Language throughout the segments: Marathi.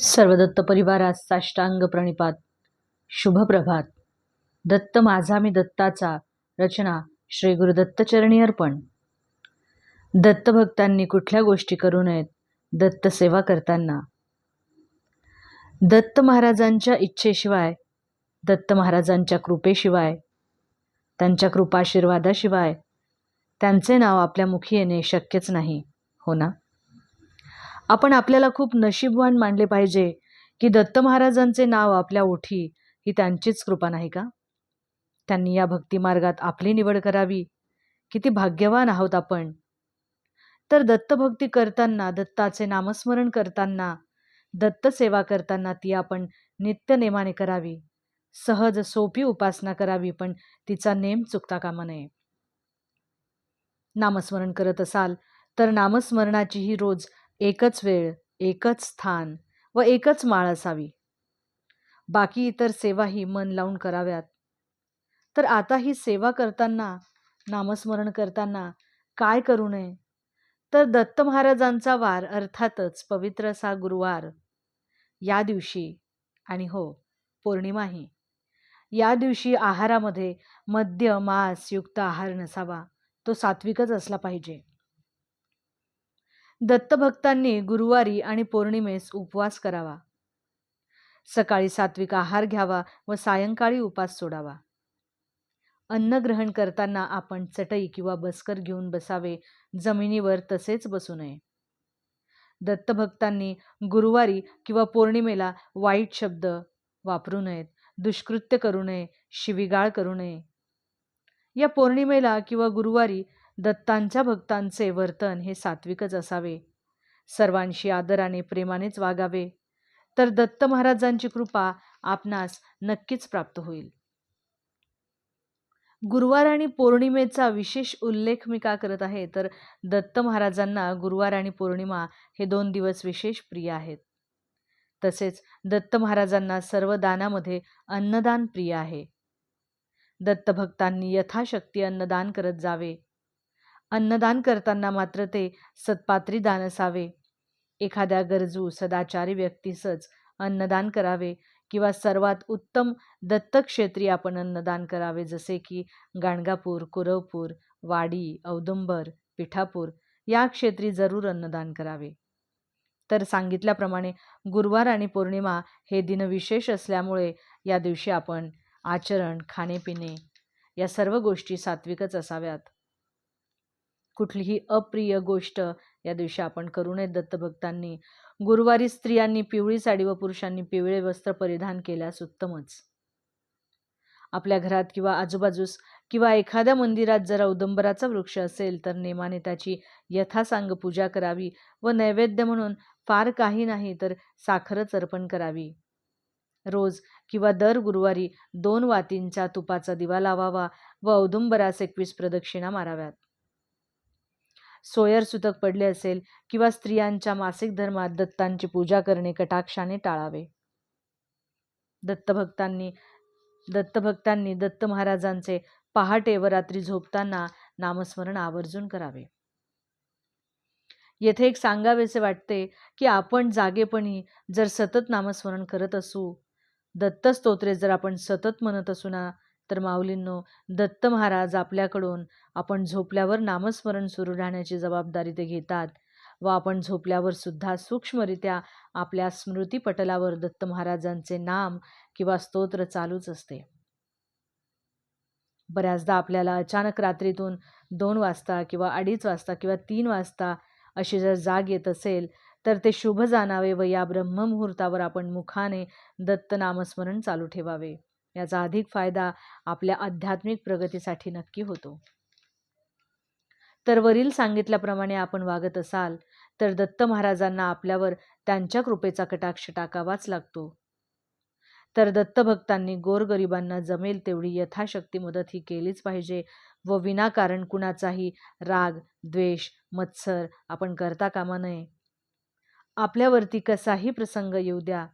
सर्व दत्त परिवारास साष्टांग प्रणिपात. शुभप्रभात दत्त माझा मी दत्ताचा. रचना श्री गुरुदत्तचरणी अर्पण. दत्तभक्तांनी कुठल्या गोष्टी करू नयेत? दत्त सेवा करताना. दत्त महाराजांच्या इच्छेशिवाय दत्त महाराजांच्या कृपेशिवाय त्यांच्या कृपाशीर्वादाशिवाय त्यांचे नाव आपल्या मुखी येणे शक्यच नाही हो ना? आपण आपल्याला खूप नशीबवान मानले पाहिजे की दत्त महाराजांचे नाव आपल्या ओठी ही त्यांचीच कृपा नाही का? त्यांनी या भक्तिमार्गात आपली निवड करावी. किती भाग्यवान आहोत आपण. तर दत्तभक्ती करताना दत्ताचे नामस्मरण करताना दत्त सेवा करताना ती आपण नित्यनेमाने करावी. सहज सोपी उपासना करावी पण तिचा नेम चुकता कामा नये. नामस्मरण करत असाल तर नामस्मरणाची ही रोज एकच वेळ एकच स्थान व एकच माळ असावी. बाकी इतर सेवाही मन लावून कराव्यात. तर आता ही सेवा करताना नामस्मरण करताना काय करू नये? तर दत्त महाराजांचा वार अर्थातच पवित्र असा गुरुवार. या दिवशी आणि हो पौर्णिमाही या दिवशी आहारामध्ये मद्य मांस युक्त आहार नसावा तो सात्विकच असला पाहिजे. दत्तभक्तांनी गुरुवारी आणि पौर्णिमेस उपवास करावा. सकाळी सात्विक आहार घ्यावा व सायंकाळी उपास सोडावा. अन्न ग्रहण करताना आपण चटई किंवा बसकर घेऊन बसावे जमिनीवर तसेच बसू नये. दत्तभक्तांनी गुरुवारी किंवा पौर्णिमेला वाईट शब्द वापरू नयेत दुष्कृत्य करू नये शिविगाळ करू नये. या पौर्णिमेला किंवा गुरुवारी दत्तांच्या भक्तांचे वर्तन हे सात्विकच असावे. सर्वांशी आदराने प्रेमानेच वागावे. तर दत्त महाराजांची कृपा आपणास नक्कीच प्राप्त होईल. गुरुवार आणि पौर्णिमेचा विशेष उल्लेख मी का करत आहे? तर दत्त महाराजांना गुरुवार आणि पौर्णिमा हे दोन दिवस विशेष प्रिय आहेत. तसेच दत्त महाराजांना सर्व दानामध्ये अन्नदान प्रिय आहे. दत्तभक्तांनी यथाशक्ती अन्नदान करत जावे. अन्नदान करताना मात्र ते सत्पात्री दान असावे. एखाद्या गरजू सदाचारी व्यक्तीसच अन्नदान करावे किंवा सर्वात उत्तम दत्तक्षेत्री आपण अन्नदान करावे जसे की गाणगापूर कुरवपूर वाडी औदुंबर पिठापूर या क्षेत्री जरूर अन्नदान करावे. तर सांगितल्याप्रमाणे गुरुवार आणि पौर्णिमा हे दिन विशेष असल्यामुळे या दिवशी आपण आचरण खाणेपिणे या सर्व गोष्टी सात्विकच असाव्यात. कुठलीही अप्रिय गोष्ट या दिवशी आपण करू नये दत्तभक्तांनी. गुरुवारी स्त्रियांनी पिवळी साडी व पुरुषांनी पिवळे वस्त्र परिधान केल्यास उत्तमच. आपल्या घरात किंवा आजूबाजूस किंवा एखाद्या मंदिरात जर औदंबराचा वृक्ष असेल तर नेमाने त्याची यथासांग पूजा करावी व नैवेद्य म्हणून फार काही नाही तर साखरच अर्पण करावी. रोज किंवा दर गुरुवारी दोन वातींचा तुपाचा दिवा लावावा व औदुंबरास एकवीस प्रदक्षिणा माराव्यात. सोयर सुतक पडले असेल किंवा स्त्रियांच्या मासिक धर्मात दत्तांची पूजा करणे कटाक्षाने टाळावे. दत्तभक्तांनी दत्तभक्तांनी दत्त महाराजांचे पहाटे व रात्री झोपताना नामस्मरण आवर्जून करावे. येथे एक सांगावेसे वाटते की आपण जागेपणी जर सतत नामस्मरण करत असू दत्तस्तोत्रे जर आपण सतत म्हणत असू ना तर माऊलींनो दत्त महाराज आपल्याकडून आपण झोपल्यावर नामस्मरण सुरू राहण्याची जबाबदारी ते घेतात व आपण झोपल्यावर सुद्धा सूक्ष्मरित्या आपल्या स्मृतीपटलावर दत्त महाराजांचे नाम किंवा स्तोत्र चालूच असते. बऱ्याचदा आपल्याला अचानक रात्रीतून दोन वाजता किंवा अडीच वाजता किंवा तीन वाजता अशी जर जाग येत असेल तर ते शुभ जाणावे व या ब्रह्ममुहूर्तावर आपण मुखाने दत्त नामस्मरण चालू ठेवावे. याचा अधिक फायदा आपल्या आध्यात्मिक प्रगतीसाठी नक्की होतो. तर वरील सांगितल्याप्रमाणे आपण वागत असाल तर दत्त महाराजांना आपल्यावर त्यांच्या कृपेचा कटाक्ष टाकावाच लागतो. तर दत्तभक्तांनी गोरगरिबांना जमेल तेवढी यथाशक्ती मदत ही केलीच पाहिजे व विनाकारण कुणाचाही राग द्वेष मत्सर आपण करता कामा नये. आपल्यावरती कसाही प्रसंग येऊ द्या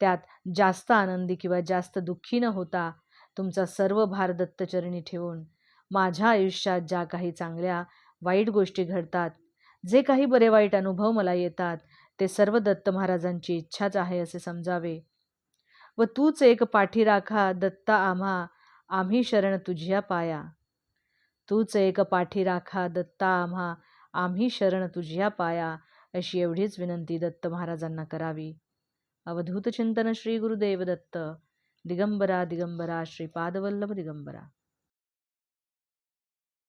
त्यात जास्त आनंदी किंवा जास्त दुःखी न होता तुमचा सर्व भार दत्तचरणी ठेवून माझ्या आयुष्यात ज्या काही चांगल्या वाईट गोष्टी घडतात जे काही बरे वाईट अनुभव मला येतात ते सर्व दत्त महाराजांची इच्छाच आहे असे समजावे. व तूच एक पाठी राखा दत्ता आम्हा आम्ही शरण तुझ्या पाया. तूच एक पाठी राखा दत्ता आम्हा आम्ही शरण तुझ्या पाया अशी एवढीच विनंती दत्त महाराजांना करावी. अवधूत चिंतन श्री गुरुदेव दत्त दिगंबरा दिगंबरा श्रीपादवल्लभ दिगंबरा